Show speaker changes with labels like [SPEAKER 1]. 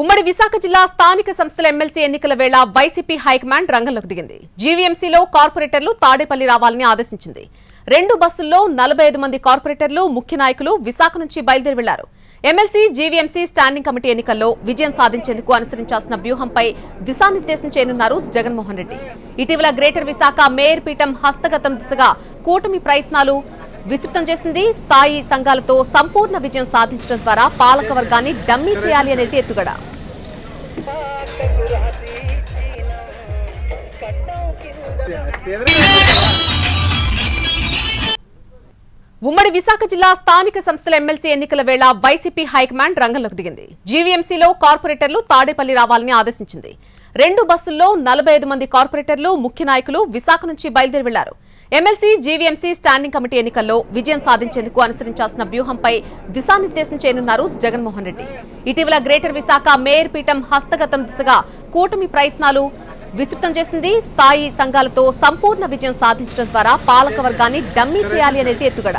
[SPEAKER 1] ఉమ్మడి విశాఖ జిల్లా స్థానిక సంస్థల ఎమ్మెల్సీ ఎన్నికల వేళ వైసీపీ హైకమాండ్ రంగంలోకి దిగింది. జీవీఎంసీలో కార్పొరేటర్లు తాడేపల్లి రావాలని ఆదేశించింది. రెండు బస్సుల్లో నలభై ఐదు మంది కార్పొరేటర్లు ముఖ్య నాయకులు విశాఖ నుంచి బయలుదేరి వెళ్ళారు. ఎమ్మెల్సీ జీవీఎంసీ స్టాండింగ్ కమిటీ ఎన్నికల్లో విజయం సాధించేందుకు అనుసరించాల్సిన వ్యూహంపై దిశానిర్దేశం చేయనున్నారు జగన్మోహన్ రెడ్డి. ఇటీవల గ్రేటర్ విశాఖ మేయర్ పీఠం హస్తగతం దిశగా కూటమి ప్రయత్నాలు విస్తృతం చేసింది. స్థాయి సంఘాలతో సంపూర్ణ విజయం సాధించడం ద్వారా పాలక వర్గాన్ని డమ్మీ చేయాలి అనేది ఎత్తుగడ. ఉమ్మడి విశాఖ జిల్లా స్థానిక సంస్థల ఎమ్మెల్సీ ఎన్నికల వేళ వైసీపీ హైకమాండ్ రంగంలోకి దిగింది. జీవీఎంసీలో కార్పొరేటర్లు తాడేపల్లి రావాలని ఆదేశించింది. రెండు బస్సుల్లో నలభై ఐదు మంది కార్పొరేటర్లు ముఖ్య నాయకులు విశాఖ నుంచి బయలుదేరి వెళ్ళారు. ఎమ్మెల్సీ జీవీఎంసీ స్టాండింగ్ కమిటీ ఎన్నికల్లో విజయం సాధించేందుకు అనుసరించాల్సిన వ్యూహంపై దిశానిర్దేశం చేయనున్నారు జగన్మోహన్ రెడ్డి. ఇటీవల గ్రేటర్ విశాఖ మేయర్ పీఠం హస్తగతం దిశగా కూటమి ప్రయత్నాలు విస్తృతం చేసింది. స్థాయి సంఘాలతో సంపూర్ణ విజయం సాధించడం ద్వారా పాలక వర్గాన్ని డమ్మీ చేయాలి అనేది ఎత్తుగడ.